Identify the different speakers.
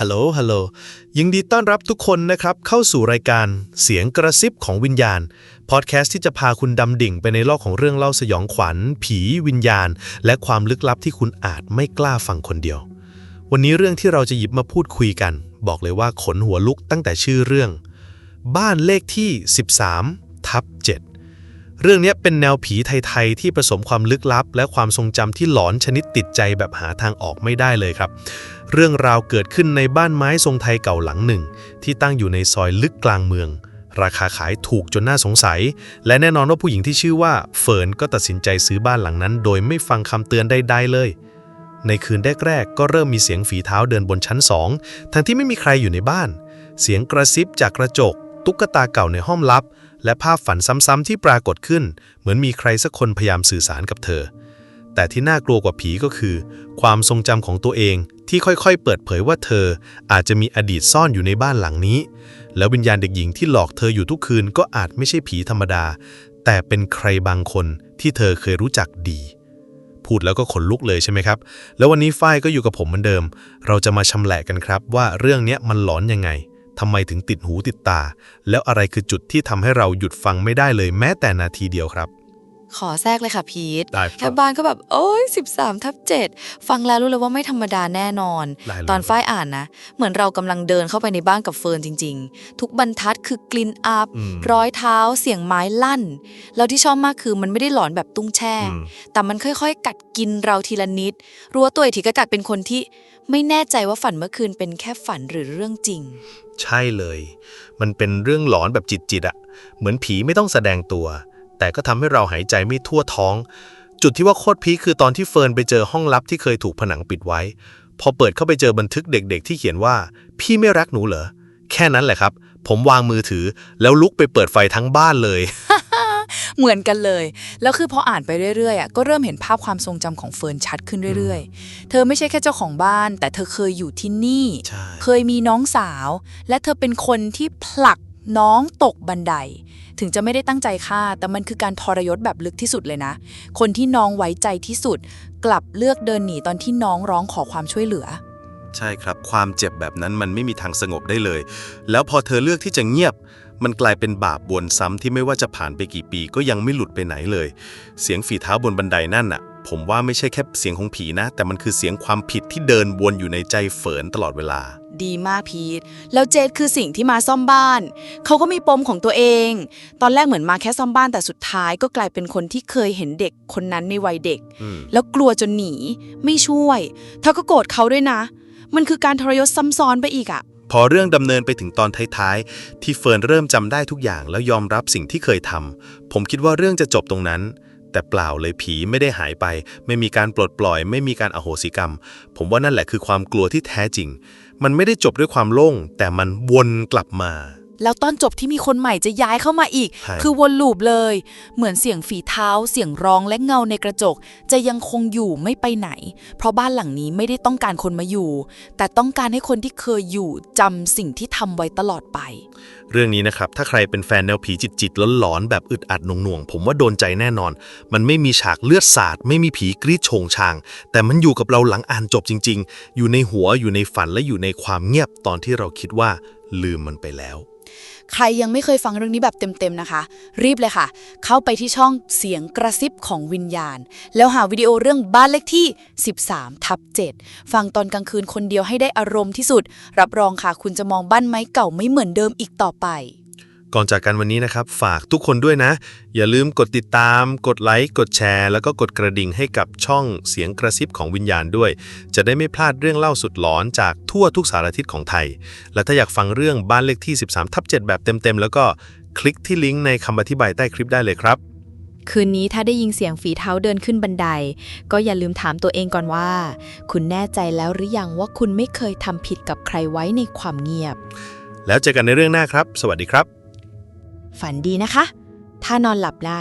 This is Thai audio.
Speaker 1: ฮัลโหล ฮัลโหล ยินดีต้อนรับทุกคนนะครับ เข้าสู่รายการเสียงกระซิบของวิญญาณ พอดแคสต์ที่จะพาคุณดำดิ่งไปในโลกของเรื่องเล่าสยองขวัญ ผีวิญญาณ และความลึกลับที่คุณอาจไม่กล้าฟังคนเดียว วันนี้เรื่องที่เราจะหยิบมาพูดคุยกัน บอกเลยว่าขนหัวลุกตั้งแต่ชื่อเรื่อง บ้านเลขที่ 13 ทับ 7 เรื่องนี้เป็นแนวผีไทยๆที่ผสมความลึกลับ และความทรงจำที่หลอนชนิดติดใจแบบหาทางออกไม่ได้เลยครับ เรื่องราวเกิดขึ้นในบ้านไม้ทรงไทยเก่าหลังหนึ่ง ที่ตั้งอยู่ในซอยลึกกลางเมือง ราคาขายถูกจนน่าสงสัย และแน่นอนว่าผู้หญิงที่ชื่อว่าเฟิร์นก็ตัดสินใจซื้อบ้านหลังนั้น โดยไม่ฟังคำเตือนใดๆเลย ในคืนแรกๆก็เริ่มมีเสียงฝีเท้าเดินบนชั้นสองทั้งที่ไม่มีใครอยู่ในบ้าน เสียงกระซิบจากกระจก ตุ๊กตาเก่าในห้องลับ และภาพฝันซ้ำๆที่ปรากฏขึ้น เหมือนมีใครสักคนพยายามสื่อสารกับเธอ แต่ที่น่ากลัวกว่าผีก็คือ ความทรงจำของตัวเองที่ค่อยๆ เปิดเผยว่าเธออาจจะมีอดีตซ่อนอยู่ในบ้านหลังนี้ แล้ววิญญาณเด็กหญิงที่หลอกเธออยู่ทุกคืนก็อาจไม่ใช่ผีธรรมดา แต่เป็นใครบางคนที่เธอเคยรู้จักดี พูดแล้วก็ขนลุกเลยใช่ไหมครับ แล้ววันนี้ฝ้ายก็อยู่กับผมเหมือนเดิม เราจะมาชำแหละกันครับว่าเรื่องนี้มันหลอนยังไงทำไมถึงติดหูติดตา แล้วอะไรคือจุดที่ทำให้เราหยุดฟังไม่ได้เลยแม้แต่นาทีเดียวครับ
Speaker 2: ขอแทรกเลยค่ะพีท
Speaker 1: ได้ครับ
Speaker 2: แค่บ้านก็แบบ โอ้ย13 ทับ 7 ฟังแล้วรู้เลยว่าไม่ธรรมดาแน่นอน
Speaker 1: ได้เลย
Speaker 2: ตอนฝ้ายอ่านนะ เหมือนเรากำลังเดินเข้าไปในบ้านกับเฟิร์นจริง ๆ ทุกบรรทัดคือกลิ่นอับ
Speaker 1: อืม
Speaker 2: รอยเท้าเสียงไม้ลั่น แล้วที่ชอบมากคือมันไม่ได้หลอนแบบตุ้งแช่
Speaker 1: อืม
Speaker 2: แต่มันค่อยๆ กัดกินเราทีละนิด รู้ว่าตัวอีกทีก็กัดเป็นคนที่ไม่แน่ใจว่าฝันเมื่อคืนเป็นแค่ฝันหรือเรื่องจริง
Speaker 1: ใช่เลย มันเป็นเรื่องหลอนแบบจิตๆอะเหมือนผีไม่ต้องแสดงตัว แต่ก็ทำให้เราหายใจไม่ทั่วท้อง จุดที่ว่าโคตรพีคคือตอนที่เฟิร์นไปเจอห้องลับที่เคยถูกผนังปิดไว้ พอเปิดเข้าไปเจอบันทึกเด็ก ๆ ที่เขียนว่า พี่ไม่รักหนูเหรอ แค่นั้นแหละครับ ผมวางมือถือ แล้วลุกไปเปิดไฟทั้งบ้านเลย
Speaker 2: เหมือนกันเลย แล้วคือพออ่านไปเรื่อยๆอะก็เริ่มเห็นภาพความทรงจำของเฟิร์นชัดขึ้นเรื่อยๆ เธอไม่ใช่แค่เจ้าของบ้าน แต่เธอเคยอยู่ที่นี่
Speaker 1: ใช่
Speaker 2: เคยมีน้องสาว และเธอเป็นคนที่ผลัก น้องตกบันได ถึงจะไม่ได้ตั้งใจฆ่า แต่มันคือการทรยศแบบลึกที่สุดเลยนะ คนที่น้องไว้ใจที่สุด กลับเลือกเดินหนีตอนที่น้องร้องขอความช่วยเหลือ
Speaker 3: ใช่ครับ ความเจ็บแบบนั้นมันไม่มีทางสงบได้เลย แล้วพอเธอเลือกที่จะเงียบ มันกลายเป็นบาปวนซ้ำที่ไม่ว่าจะผ่านไปกี่ปีก็ยังไม่หลุดไปไหนเลย เสียงฝีเท้าบนบันไดนั่นน่ะ ผมว่าไม่ใช่แค่เสียงของผีนะ แต่มันคือเสียงความผิดที่เดินวนอยู่ในใจเฟิร์นตลอดเวลา
Speaker 2: ดีมากพีท แล้วเจดคือสิ่งที่มาซ่อมบ้าน เขาก็มีปมของตัวเอง ตอนแรกเหมือนมาแค่ซ่อมบ้านแต่สุดท้ายก็กลายเป็นคนที่เคยเห็นเด็กคนนั้นในวัยเด็ก
Speaker 3: อืม
Speaker 2: แล้วกลัวจนหนี ไม่ช่วย เธอก็โกรธเขาด้วยนะ มันคือการทรยศซ้ำซ้อนไปอีกอะ
Speaker 3: พอเรื่องดำเนินไปถึงตอนท้ายๆ ที่เฟิร์นเริ่มจำได้ทุกอย่างแล้วยอมรับสิ่งที่เคยทำผมคิดว่าเรื่องจะจบตรงนั้น แต่เปล่าเลยผีไม่ได้หายไป ไม่มีการปลดปล่อย ไม่มีการอโหสิกรรม ผมว่านั่นแหละคือความกลัวที่แท้จริง มันไม่ได้จบด้วยความโล่ง แต่มันวนกลับมา
Speaker 2: แล้วตอนจบที่มีคนใหม่จะย้ายเข้ามาอีก
Speaker 3: ใช่
Speaker 2: คือวนลูปเลย เหมือนเสียงฝีเท้า เสียงร้องและเงาในกระจก จะยังคงอยู่ไม่ไปไหน เพราะบ้านหลังนี้ไม่ได้ต้องการคนมาอยู่ แต่ต้องการให้คนที่เคยอยู่จำสิ่งที่ทำไว้ตลอดไป
Speaker 1: เรื่องนี้นะครับ ถ้าใครเป็นแฟนแนวผีจิตๆหลอนๆแบบอึดอัดหน่วงๆ ผมว่าโดนใจแน่นอน มันไม่มีฉากเลือดสาด ไม่มีผีกรีดโชงชาง แต่มันอยู่กับเราหลังอ่านจบจริง ๆ อยู่ในหัวอยู่ในฝันและอยู่ในความเงียบตอนที่เราคิดว่าลืมมันไปแล้ว
Speaker 2: ใครยังไม่เคยฟังเรื่องนี้แบบเต็มๆนะคะ รีบเลยค่ะ เข้าไปที่ช่องเสียงกระซิบของวิญญาณ แล้วหาวิดีโอเรื่องบ้านเลขที่ 13 ทับ 7 ฟังตอนกลางคืนคนเดียวให้ได้อารมณ์ที่สุด รับรองค่ะ คุณจะมองบ้านไม้เก่าไม่เหมือนเดิมอีกต่อไป
Speaker 1: ก่อนจากกันวันนี้นะครับ ฝากทุกคนด้วยนะ อย่าลืมกดติดตาม กดไลค์ กดแชร์ แล้วก็กดกระดิ่งให้กับช่องเสียงกระซิบของวิญญาณด้วย จะได้ไม่พลาดเรื่องเล่าสุดหลอนจากทั่วทุกสารทิศของไทย และถ้าอยากฟังเรื่องบ้านเลขที่ 13ทับ7แบบเต็มๆ แล้วก็คลิกที่ลิงก์ในคำอธิบายใต้คลิปได้เลยครับ
Speaker 4: คืนนี้ถ้าได้ยินเสียงฝีเท้าเดินขึ้นบันได ก็อย่าลืมถามตัวเองก่อนว่า คุณแน่ใจแล้วหรือยังว่าคุณไม่เคยทำผิดกับใครไว้ในความเงียบ
Speaker 1: แล้วเจอกันในเรื่องหน้าครับ สวัสดีครับ
Speaker 4: ฝันดีนะคะ ถ้านอนหลับได้